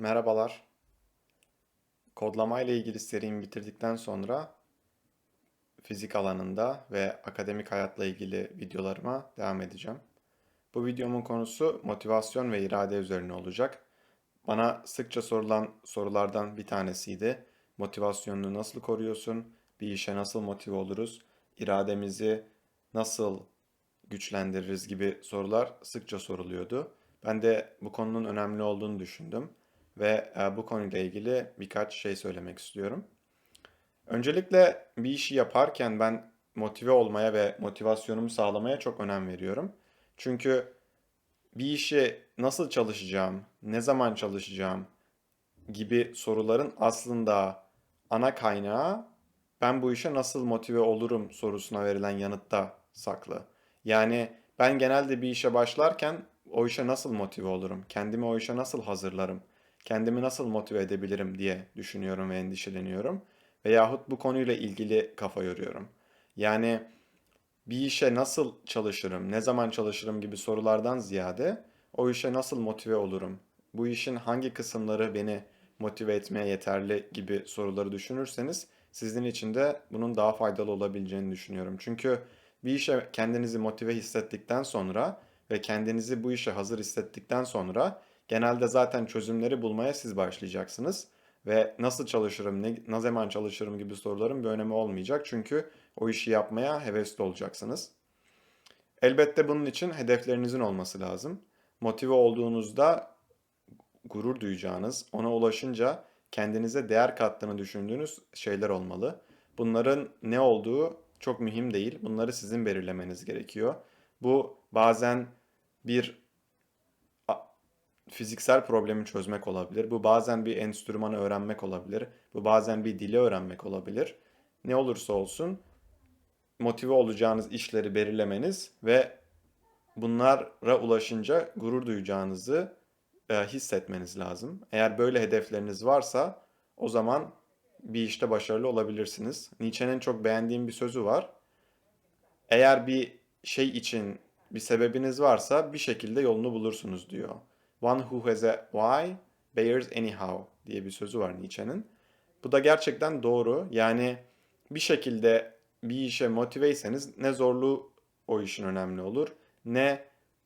Merhabalar. Kodlama ile ilgili serimi bitirdikten sonra fizik alanında ve akademik hayatla ilgili videolarıma devam edeceğim. Bu videomun konusu motivasyon ve irade üzerine olacak. Bana sıkça sorulan sorulardan bir tanesiydi. Motivasyonunu nasıl koruyorsun? Bir işe nasıl motive oluruz? İrademizi nasıl güçlendiririz gibi sorular sıkça soruluyordu. Ben de bu konunun önemli olduğunu düşündüm ve e, bu konuyla ilgili birkaç şey söylemek istiyorum. Öncelikle bir işi yaparken ben motive olmaya ve motivasyonumu sağlamaya çok önem veriyorum. Çünkü bir işi nasıl çalışacağım, ne zaman çalışacağım gibi soruların aslında ana kaynağı ben bu işe nasıl motive olurum sorusuna verilen yanıtta saklı. Yani ben genelde bir işe başlarken o işe nasıl motive olurum? Kendimi o işe nasıl hazırlarım? Kendimi nasıl motive edebilirim diye düşünüyorum ve endişeleniyorum. Veyahut bu konuyla ilgili kafa yoruyorum. Yani bir işe nasıl çalışırım, ne zaman çalışırım gibi sorulardan ziyade o işe nasıl motive olurum? Bu işin hangi kısımları beni motive etmeye yeterli gibi soruları düşünürseniz sizin için de bunun daha faydalı olabileceğini düşünüyorum. Çünkü bir işe kendinizi motive hissettikten sonra ve kendinizi bu işe hazır hissettikten sonra genelde zaten çözümleri bulmaya siz başlayacaksınız. Ve nasıl çalışırım, ne, ne zaman çalışırım gibi soruların bir önemi olmayacak. Çünkü o işi yapmaya hevesli olacaksınız. Elbette bunun için hedeflerinizin olması lazım. Motive olduğunuzda gurur duyacağınız, ona ulaşınca kendinize değer kattığını düşündüğünüz şeyler olmalı. Bunların ne olduğu çok mühim değil. Bunları sizin belirlemeniz gerekiyor. Bu bazen bir fiziksel problemi çözmek olabilir. Bu bazen bir enstrümanı öğrenmek olabilir. Bu bazen bir dili öğrenmek olabilir. Ne olursa olsun motive olacağınız işleri belirlemeniz ve bunlara ulaşınca gurur duyacağınızı e, hissetmeniz lazım. Eğer böyle hedefleriniz varsa o zaman bir işte başarılı olabilirsiniz. Nietzsche'nin çok beğendiğim bir sözü var. Eğer bir şey için bir sebebiniz varsa bir şekilde yolunu bulursunuz diyor. One who has a why bears anyhow diye bir sözü var Nietzsche'nin. Bu da gerçekten doğru. Yani bir şekilde bir işe motiveyseniz ne zorluğu o işin önemli olur ne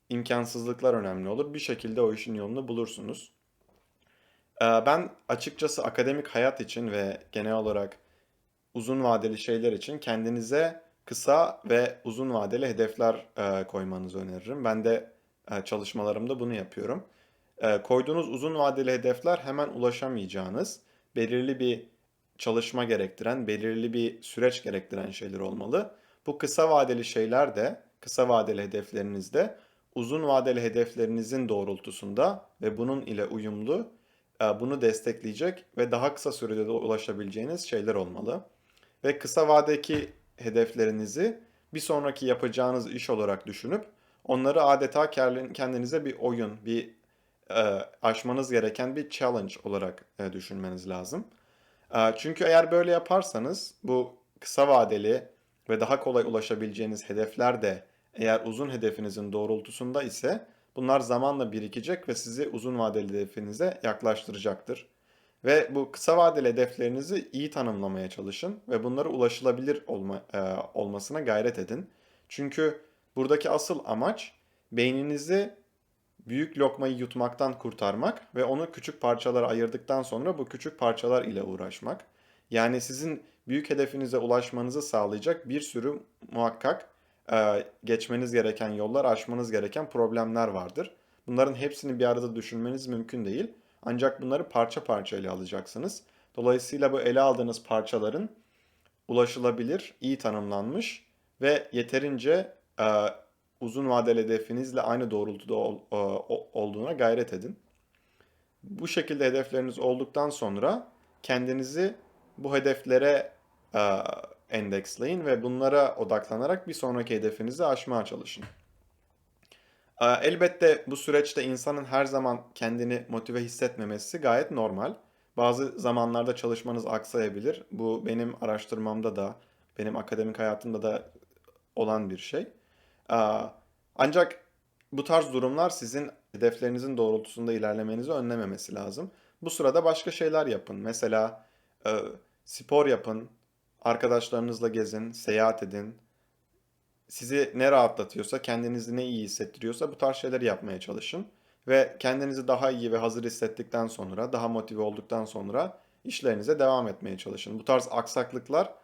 imkansızlıklar önemli olur. Bir şekilde o işin yolunu bulursunuz. Ee, ben açıkçası akademik hayat için ve genel olarak uzun vadeli şeyler için kendinize kısa ve uzun vadeli hedefler e, koymanızı öneririm. Ben de e, çalışmalarımda bunu yapıyorum. E, koyduğunuz uzun vadeli hedefler hemen ulaşamayacağınız, belirli bir çalışma gerektiren, belirli bir süreç gerektiren şeyler olmalı. Bu kısa vadeli şeyler de, kısa vadeli hedeflerinizde uzun vadeli hedeflerinizin doğrultusunda ve bunun ile uyumlu bunu destekleyecek ve daha kısa sürede de ulaşabileceğiniz şeyler olmalı. Ve kısa vadedeki hedeflerinizi bir sonraki yapacağınız iş olarak düşünüp onları adeta kendinize bir oyun, bir e, aşmanız gereken bir challenge olarak e, düşünmeniz lazım. E, çünkü eğer böyle yaparsanız bu kısa vadeli ve daha kolay ulaşabileceğiniz hedefler de eğer uzun hedefinizin doğrultusunda ise bunlar zamanla birikecek ve sizi uzun vadeli hedefinize yaklaştıracaktır. Ve bu kısa vadeli hedeflerinizi iyi tanımlamaya çalışın ve bunları ulaşılabilir olma, e, olmasına gayret edin. Çünkü buradaki asıl amaç beyninizi büyük lokmayı yutmaktan kurtarmak ve onu küçük parçalara ayırdıktan sonra bu küçük parçalar ile uğraşmak. Yani sizin büyük hedefinize ulaşmanızı sağlayacak bir sürü muhakkak e, geçmeniz gereken yollar, aşmanız gereken problemler vardır. Bunların hepsini bir arada düşünmeniz mümkün değil. Ancak bunları parça parça ele alacaksınız. Dolayısıyla bu ele aldığınız parçaların ulaşılabilir, iyi tanımlanmış ve yeterince e, uzun vadeli hedefinizle aynı doğrultuda ol, e, olduğuna gayret edin. Bu şekilde hedefleriniz olduktan sonra kendinizi bu hedeflere e, endeksleyin ve bunlara odaklanarak bir sonraki hedefinizi aşmaya çalışın. E, elbette bu süreçte insanın her zaman kendini motive hissetmemesi gayet normal. Bazı zamanlarda çalışmanız aksayabilir. Bu benim araştırmamda da, benim akademik hayatımda da olan bir şey. Ancak bu tarz durumlar sizin hedeflerinizin doğrultusunda ilerlemenizi önlememesi lazım. Bu sırada başka şeyler yapın. Mesela e, spor yapın, arkadaşlarınızla gezin, seyahat edin. Sizi ne rahatlatıyorsa, kendinizi ne iyi hissettiriyorsa bu tarz şeyleri yapmaya çalışın. Ve kendinizi daha iyi ve hazır hissettikten sonra, daha motive olduktan sonra işlerinize devam etmeye çalışın. Bu tarz aksaklıklar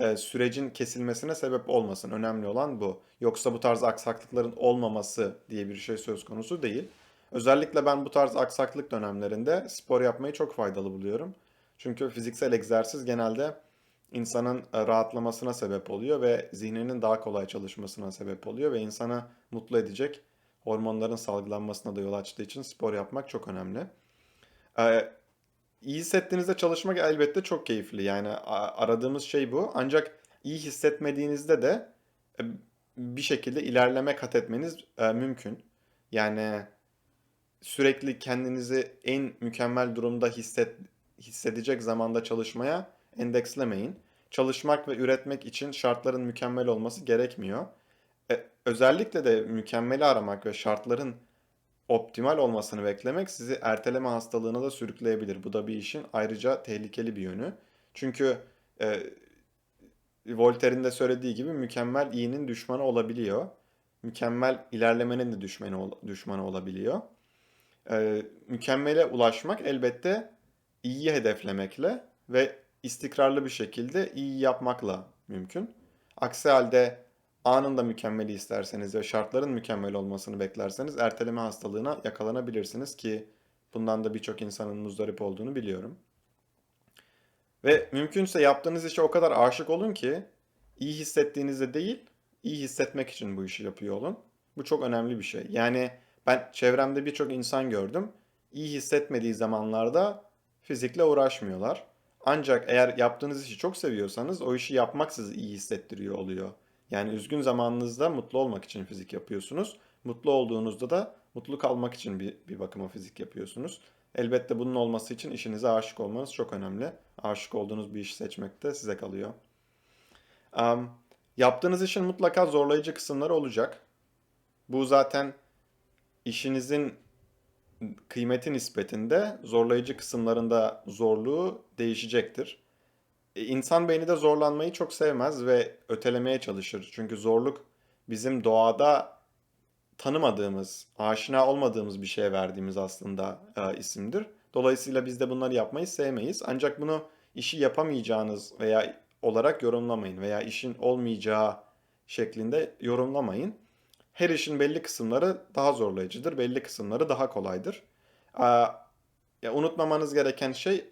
e, sürecin kesilmesine sebep olmasın. Önemli olan bu. Yoksa bu tarz aksaklıkların olmaması diye bir şey söz konusu değil. Özellikle ben bu tarz aksaklık dönemlerinde spor yapmayı çok faydalı buluyorum. Çünkü fiziksel egzersiz genelde insanın e, rahatlamasına sebep oluyor ve zihninin daha kolay çalışmasına sebep oluyor ve insanı mutlu edecek hormonların salgılanmasına da yol açtığı için spor yapmak çok önemli. Ee, iyi hissettiğinizde çalışmak elbette çok keyifli. Yani aradığımız şey bu. Ancak iyi hissetmediğinizde de e, bir şekilde ilerleme kat etmeniz e, mümkün. Yani sürekli kendinizi en mükemmel durumda hisset, hissedecek zamanda çalışmaya endekslemeyin. Çalışmak ve üretmek için şartların mükemmel olması gerekmiyor. E, özellikle de mükemmeli aramak ve şartların optimal olmasını beklemek sizi erteleme hastalığına da sürükleyebilir. Bu da bir işin ayrıca tehlikeli bir yönü. Çünkü e, Voltaire'in de söylediği gibi mükemmel iyinin düşmanı olabiliyor. Mükemmel ilerlemenin de düşmanı, düşmanı olabiliyor. E, mükemmele ulaşmak elbette iyiyi hedeflemekle ve istikrarlı bir şekilde iyi yapmakla mümkün. Aksi halde anında mükemmeli isterseniz ve şartların mükemmel olmasını beklerseniz erteleme hastalığına yakalanabilirsiniz ki bundan da birçok insanın muzdarip olduğunu biliyorum. Ve mümkünse yaptığınız işe o kadar aşık olun ki iyi hissettiğinizde değil, iyi hissetmek için bu işi yapıyor olun. Bu çok önemli bir şey. Yani ben çevremde birçok insan gördüm. İyi hissetmediği zamanlarda fizikle uğraşmıyorlar. Ancak eğer yaptığınız işi çok seviyorsanız o işi yapmak sizi iyi hissettiriyor oluyor. Yani üzgün zamanınızda mutlu olmak için fizik yapıyorsunuz. Mutlu olduğunuzda da mutlu kalmak için bir, bir bakıma fizik yapıyorsunuz. Elbette bunun olması için işinize aşık olmanız çok önemli. Aşık olduğunuz bir işi seçmek de size kalıyor. Am, yaptığınız işin mutlaka zorlayıcı kısımları olacak. Bu zaten işinizin kıymeti nispetinde zorlayıcı kısımlarında zorluğu değişecektir. E, İnsan beyni de zorlanmayı çok sevmez ve ötelemeye çalışır. Çünkü zorluk bizim doğada tanımadığımız, aşina olmadığımız bir şeye verdiğimiz aslında e, isimdir. Dolayısıyla biz de bunları yapmayı sevmeyiz. Ancak bunu işi yapamayacağınız veya olarak yorumlamayın veya işin olmayacağı şeklinde yorumlamayın. Her işin belli kısımları daha zorlayıcıdır, belli kısımları daha kolaydır. Aa, ya unutmamanız gereken şey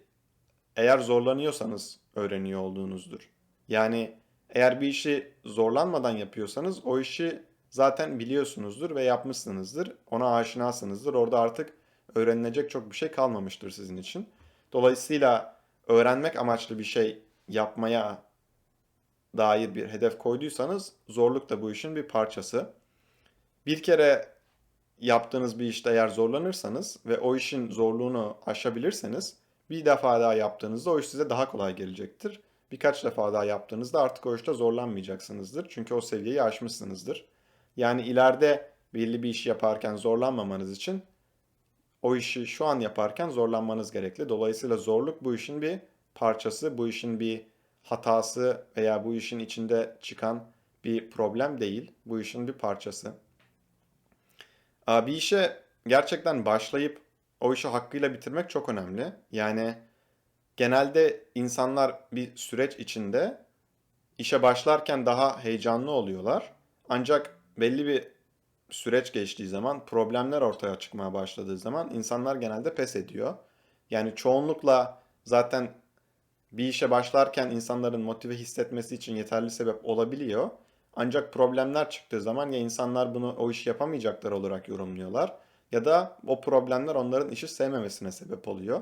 eğer zorlanıyorsanız öğreniyor olduğunuzdur. Yani eğer bir işi zorlanmadan yapıyorsanız o işi zaten biliyorsunuzdur ve yapmışsınızdır. Ona aşinasınızdır. Orada artık öğrenilecek çok bir şey kalmamıştır sizin için. Dolayısıyla öğrenmek amaçlı bir şey yapmaya dair bir hedef koyduysanız zorluk da bu işin bir parçası. Bir kere yaptığınız bir işte eğer zorlanırsanız ve o işin zorluğunu aşabilirseniz bir defa daha yaptığınızda o iş size daha kolay gelecektir. Birkaç defa daha yaptığınızda artık o işte zorlanmayacaksınızdır. Çünkü o seviyeyi aşmışsınızdır. Yani ileride belli bir iş yaparken zorlanmamanız için o işi şu an yaparken zorlanmanız gerekli. Dolayısıyla zorluk bu işin bir parçası, bu işin bir hatası veya bu işin içinde çıkan bir problem değil. Bu işin bir parçası. Bir işe gerçekten başlayıp o işi hakkıyla bitirmek çok önemli. Yani genelde insanlar bir süreç içinde işe başlarken daha heyecanlı oluyorlar. Ancak belli bir süreç geçtiği zaman, problemler ortaya çıkmaya başladığı zaman insanlar genelde pes ediyor. Yani çoğunlukla zaten bir işe başlarken insanların motive hissetmesi için yeterli sebep olabiliyor. Ancak problemler çıktığı zaman ya insanlar bunu o işi yapamayacaklar olarak yorumluyorlar ya da o problemler onların işi sevmemesine sebep oluyor.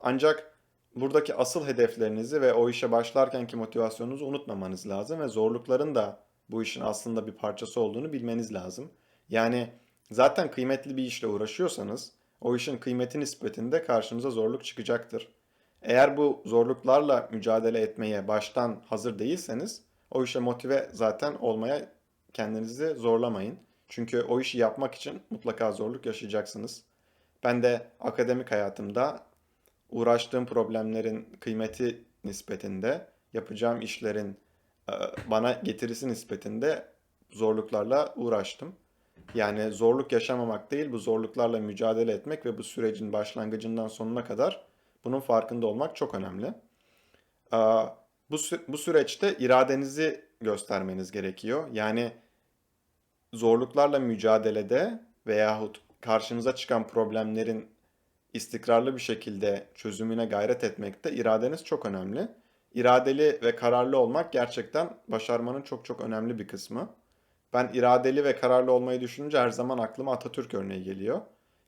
Ancak buradaki asıl hedeflerinizi ve o işe başlarkenki motivasyonunuzu unutmamanız lazım ve zorlukların da bu işin aslında bir parçası olduğunu bilmeniz lazım. Yani zaten kıymetli bir işle uğraşıyorsanız o işin kıymeti nispetinde karşınıza zorluk çıkacaktır. Eğer bu zorluklarla mücadele etmeye baştan hazır değilseniz o işe motive zaten olmaya kendinizi zorlamayın. Çünkü o işi yapmak için mutlaka zorluk yaşayacaksınız. Ben de akademik hayatımda uğraştığım problemlerin kıymeti nispetinde, yapacağım işlerin e, bana getirisi nispetinde zorluklarla uğraştım. Yani zorluk yaşamamak değil, bu zorluklarla mücadele etmek ve bu sürecin başlangıcından sonuna kadar bunun farkında olmak çok önemli. Aa, Bu, sü- bu süreçte iradenizi göstermeniz gerekiyor. Yani zorluklarla mücadelede veyahut karşınıza çıkan problemlerin istikrarlı bir şekilde çözümüne gayret etmekte iradeniz çok önemli. İradeli ve kararlı olmak gerçekten başarmanın çok çok önemli bir kısmı. Ben iradeli ve kararlı olmayı düşününce her zaman aklıma Atatürk örneği geliyor.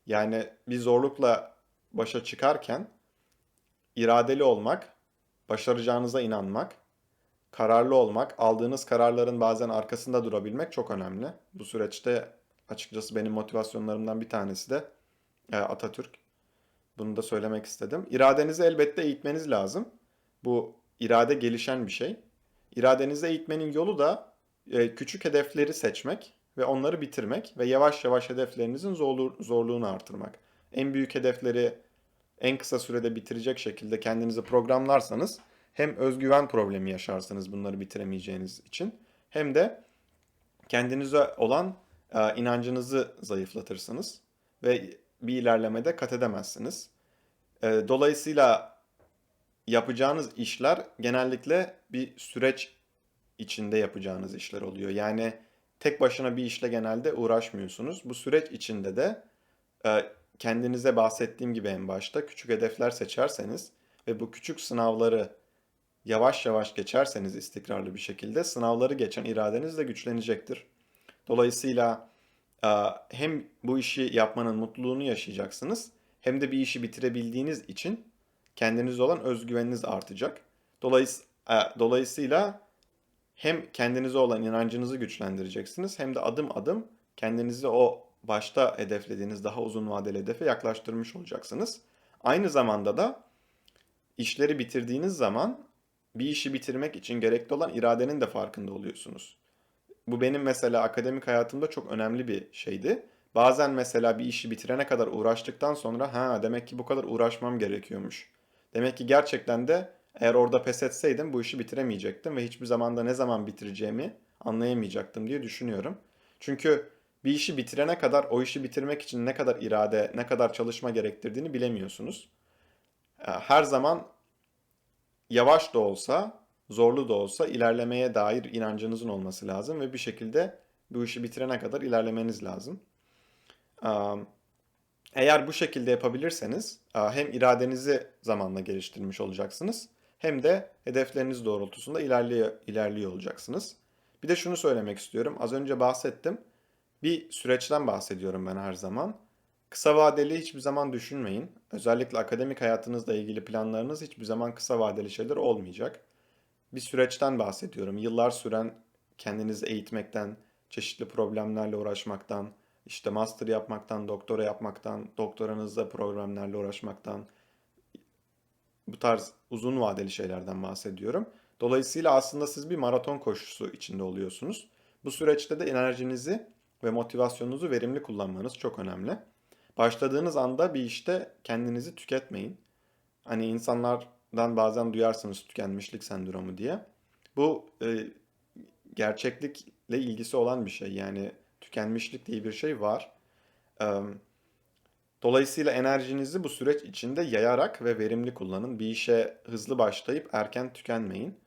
Yani bir zorlukla başa çıkarken iradeli olmak, başaracağınıza inanmak, kararlı olmak, aldığınız kararların bazen arkasında durabilmek çok önemli. Bu süreçte açıkçası benim motivasyonlarımdan bir tanesi de e, Atatürk. Bunu da söylemek istedim. İradenizi elbette eğitmeniz lazım. Bu irade gelişen bir şey. İradenizi eğitmenin yolu da e, küçük hedefleri seçmek ve onları bitirmek ve yavaş yavaş hedeflerinizin zorlu- zorluğunu artırmak. En büyük hedefleri en kısa sürede bitirecek şekilde kendinizi programlarsanız hem özgüven problemi yaşarsınız bunları bitiremeyeceğiniz için hem de kendinize olan e, inancınızı zayıflatırsınız ve bir ilerlemede kat edemezsiniz. E, dolayısıyla yapacağınız işler genellikle bir süreç içinde yapacağınız işler oluyor. Yani tek başına bir işle genelde uğraşmıyorsunuz. Bu süreç içinde de e, kendinize bahsettiğim gibi en başta küçük hedefler seçerseniz ve bu küçük sınavları yavaş yavaş geçerseniz istikrarlı bir şekilde sınavları geçen iradeniz de güçlenecektir. Dolayısıyla e, hem bu işi yapmanın mutluluğunu yaşayacaksınız hem de bir işi bitirebildiğiniz için kendinize olan özgüveniniz artacak. Dolayıs e, dolayısıyla hem kendinize olan inancınızı güçlendireceksiniz hem de adım adım kendinizi o başta hedeflediğiniz daha uzun vadeli hedefe yaklaştırmış olacaksınız. Aynı zamanda da işleri bitirdiğiniz zaman bir işi bitirmek için gerekli olan iradenin de farkında oluyorsunuz. Bu benim mesela akademik hayatımda çok önemli bir şeydi. Bazen mesela bir işi bitirene kadar uğraştıktan sonra ha demek ki bu kadar uğraşmam gerekiyormuş. Demek ki gerçekten de eğer orada pes etseydim bu işi bitiremeyecektim ve hiçbir zamanda ne zaman bitireceğimi anlayamayacaktım diye düşünüyorum. Çünkü bir işi bitirene kadar o işi bitirmek için ne kadar irade, ne kadar çalışma gerektirdiğini bilemiyorsunuz. Her zaman yavaş da olsa, zorlu da olsa ilerlemeye dair inancınızın olması lazım ve bir şekilde bu işi bitirene kadar ilerlemeniz lazım. Eğer bu şekilde yapabilirseniz hem iradenizi zamanla geliştirmiş olacaksınız hem de hedefleriniz doğrultusunda ilerliyor, ilerliyor olacaksınız. Bir de şunu söylemek istiyorum. Az önce bahsettim. Bir süreçten bahsediyorum ben her zaman. Kısa vadeli hiçbir zaman düşünmeyin. Özellikle akademik hayatınızla ilgili planlarınız hiçbir zaman kısa vadeli şeyler olmayacak. Bir süreçten bahsediyorum. Yıllar süren kendinizi eğitmekten, çeşitli problemlerle uğraşmaktan, işte master yapmaktan, doktora yapmaktan, doktoranızda problemlerle uğraşmaktan, bu tarz uzun vadeli şeylerden bahsediyorum. Dolayısıyla aslında siz bir maraton koşusu içinde oluyorsunuz. Bu süreçte de enerjinizi ve motivasyonunuzu verimli kullanmanız çok önemli. Başladığınız anda bir işte kendinizi tüketmeyin. Hani insanlardan bazen duyarsınız tükenmişlik sendromu diye. Bu e, gerçeklikle ilgisi olan bir şey. Yani tükenmişlik diye bir şey var. E, dolayısıyla enerjinizi bu süreç içinde yayarak ve verimli kullanın. Bir işe hızlı başlayıp erken tükenmeyin.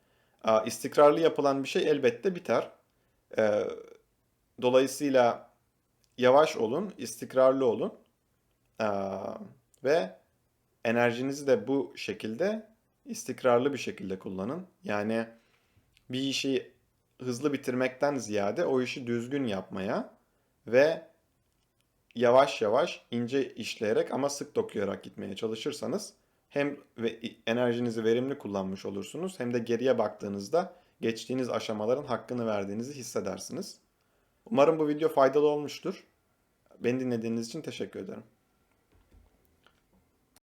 E, istikrarlı yapılan bir şey elbette biter. E, dolayısıyla yavaş olun, istikrarlı olun. E, ve enerjinizi de bu şekilde istikrarlı bir şekilde kullanın. Yani bir işi hızlı bitirmekten ziyade o işi düzgün yapmaya ve yavaş yavaş ince işleyerek ama sık dokuyarak gitmeye çalışırsanız hem enerjinizi verimli kullanmış olursunuz hem de geriye baktığınızda geçtiğiniz aşamaların hakkını verdiğinizi hissedersiniz. Umarım bu video faydalı olmuştur. Beni dinlediğiniz için teşekkür ederim.